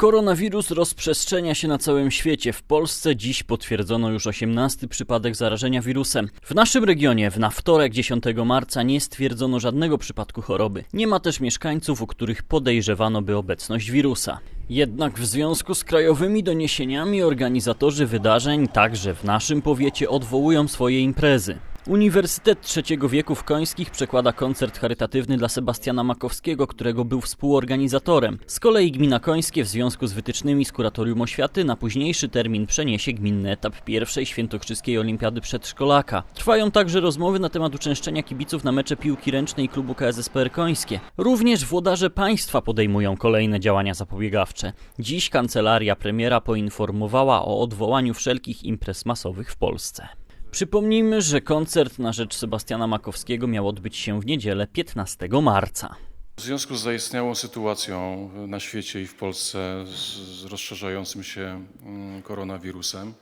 Koronawirus rozprzestrzenia się na całym świecie. W Polsce dziś potwierdzono już 18 przypadek zarażenia wirusem. W naszym regionie w na wtorek 10 marca nie stwierdzono żadnego przypadku choroby. Nie ma też mieszkańców, u których podejrzewano by obecność wirusa. Jednak w związku z krajowymi doniesieniami organizatorzy wydarzeń, także w naszym powiecie, odwołują swoje imprezy. Uniwersytet Trzeciego Wieku w Końskich przekłada koncert charytatywny dla Sebastiana Makowskiego, którego był współorganizatorem. Z kolei Gmina Końskie w związku z wytycznymi z Kuratorium Oświaty na późniejszy termin przeniesie gminny etap pierwszej świętokrzyskiej olimpiady przedszkolaka. Trwają także rozmowy na temat uczęszczenia kibiców na mecze piłki ręcznej klubu KSSPR Końskie. Również włodarze państwa podejmują kolejne działania zapobiegawcze. Dziś kancelaria premiera poinformowała o odwołaniu wszelkich imprez masowych w Polsce. Przypomnijmy, że koncert na rzecz Sebastiana Makowskiego miał odbyć się w niedzielę 15 marca. W związku z zaistniałą sytuacją na świecie i w Polsce z, rozszerzającym się mm, koronawirusem,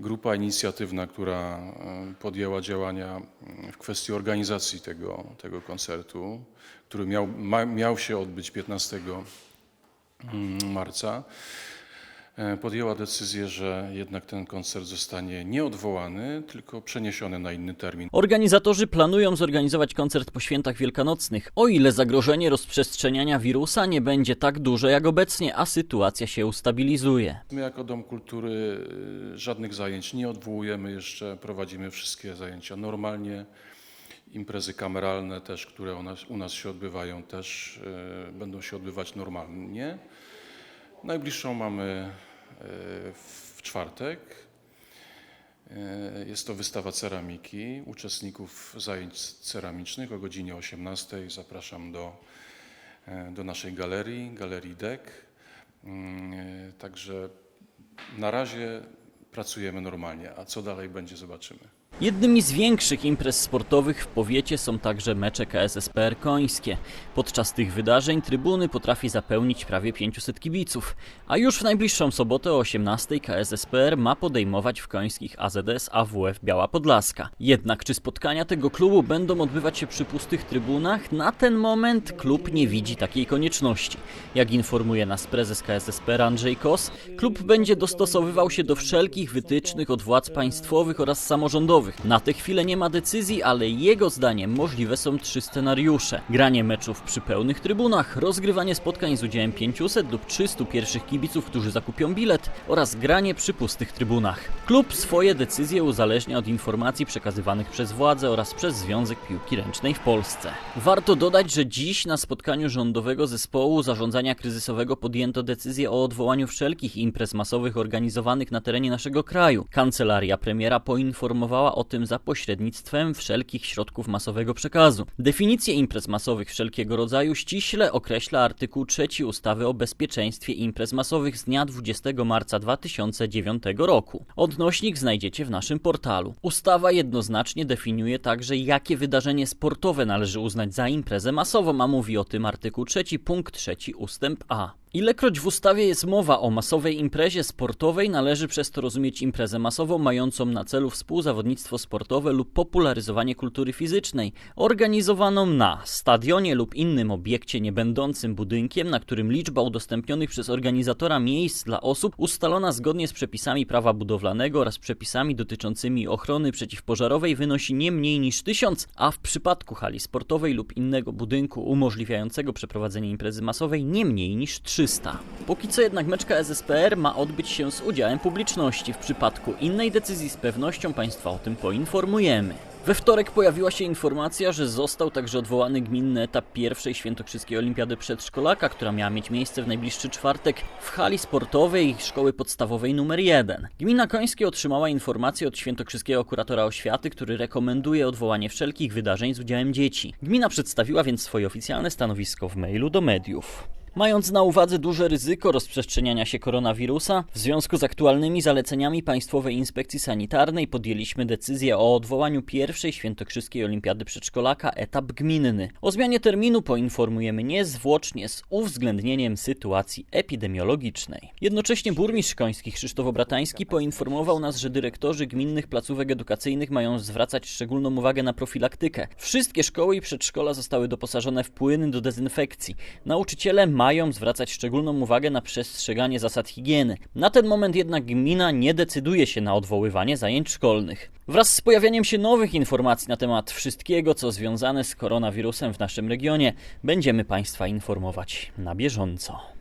grupa inicjatywna, która e, podjęła działania mm, w kwestii organizacji tego, tego koncertu, który miał, ma, miał się odbyć 15 mm, marca, podjęła decyzję, że jednak ten koncert zostanie nie odwołany, tylko przeniesiony na inny termin. Organizatorzy planują zorganizować koncert po świętach wielkanocnych, o ile zagrożenie rozprzestrzeniania wirusa nie będzie tak duże jak obecnie, a sytuacja się ustabilizuje. My jako Dom Kultury y, żadnych zajęć nie odwołujemy jeszcze, prowadzimy wszystkie zajęcia normalnie. Imprezy kameralne też, które u nas, u nas się odbywają, też y, będą się odbywać normalnie. Najbliższą mamy w czwartek. Y, Jest to wystawa ceramiki uczestników zajęć ceramicznych o godzinie 18. Zapraszam do, y, do naszej galerii, Galerii DEK. Mm, Także na razie pracujemy normalnie, a co dalej będzie, zobaczymy. Jednymi z większych imprez sportowych w powiecie są także mecze KSSPR Końskie. Podczas tych wydarzeń trybuny potrafi zapełnić prawie 500 kibiców, a już w najbliższą sobotę o 18 KSSPR ma podejmować w Końskich AZS AWF Biała Podlaska. Jednak czy spotkania tego klubu będą odbywać się przy pustych trybunach? Na ten moment klub nie widzi takiej konieczności. Jak informuje nas prezes KSSPR Andrzej Kos, klub będzie dostosowywał się do wszelkich wytycznych od władz państwowych oraz samorządowych. Na tę chwilę nie ma decyzji, ale jego zdaniem możliwe są trzy scenariusze. Granie meczów przy pełnych trybunach, rozgrywanie spotkań z udziałem 500 lub 300 pierwszych kibiców, którzy zakupią bilet oraz granie przy pustych trybunach. Klub swoje decyzje uzależnia od informacji przekazywanych przez władze oraz przez Związek Piłki Ręcznej w Polsce. Warto dodać, że dziś na spotkaniu rządowego zespołu zarządzania kryzysowego podjęto decyzję o odwołaniu wszelkich imprez masowych organizowanych na terenie naszego kraju. Kancelaria premiera poinformowała o tym za pośrednictwem wszelkich środków masowego przekazu. Definicję imprez masowych wszelkiego rodzaju ściśle określa artykuł 3 ustawy o bezpieczeństwie imprez masowych z dnia 20 marca 2009 roku. Odnośnik znajdziecie w naszym portalu. Ustawa jednoznacznie definiuje także, jakie wydarzenie sportowe należy uznać za imprezę masową, a mówi o tym artykuł 3 punkt 3 ustęp A. Ilekroć w ustawie jest mowa o masowej imprezie sportowej, należy przez to rozumieć imprezę masową mającą na celu współzawodnictwo sportowe lub popularyzowanie kultury fizycznej, organizowaną na stadionie lub innym obiekcie niebędącym budynkiem, na którym liczba udostępnionych przez organizatora miejsc dla osób ustalona zgodnie z przepisami prawa budowlanego oraz przepisami dotyczącymi ochrony przeciwpożarowej wynosi nie mniej niż 1000, a w przypadku hali sportowej lub innego budynku umożliwiającego przeprowadzenie imprezy masowej nie mniej niż 300. Póki co jednak mecz KSSPR ma odbyć się z udziałem publiczności. W przypadku innej decyzji z pewnością Państwa o tym poinformujemy. We wtorek pojawiła się informacja, że został także odwołany gminny etap pierwszej świętokrzyskiej olimpiady przedszkolaka, która miała mieć miejsce w najbliższy czwartek w hali sportowej szkoły podstawowej nr 1. Gmina Końskie otrzymała informację od świętokrzyskiego kuratora oświaty, który rekomenduje odwołanie wszelkich wydarzeń z udziałem dzieci. Gmina przedstawiła więc swoje oficjalne stanowisko w mailu do mediów. Mając na uwadze duże ryzyko rozprzestrzeniania się koronawirusa, w związku z aktualnymi zaleceniami Państwowej Inspekcji Sanitarnej podjęliśmy decyzję o odwołaniu pierwszej świętokrzyskiej olimpiady przedszkolaka etap gminny. O zmianie terminu poinformujemy niezwłocznie z uwzględnieniem sytuacji epidemiologicznej. Jednocześnie burmistrz koński Krzysztof Obratański poinformował nas, że dyrektorzy gminnych placówek edukacyjnych mają zwracać szczególną uwagę na profilaktykę. Wszystkie szkoły i przedszkola zostały doposażone w płyny do dezynfekcji. Nauczyciele mają mają zwracać szczególną uwagę na przestrzeganie zasad higieny. Na ten moment jednak gmina nie decyduje się na odwoływanie zajęć szkolnych. Wraz z pojawianiem się nowych informacji na temat wszystkiego, co związane z koronawirusem w naszym regionie, będziemy Państwa informować na bieżąco.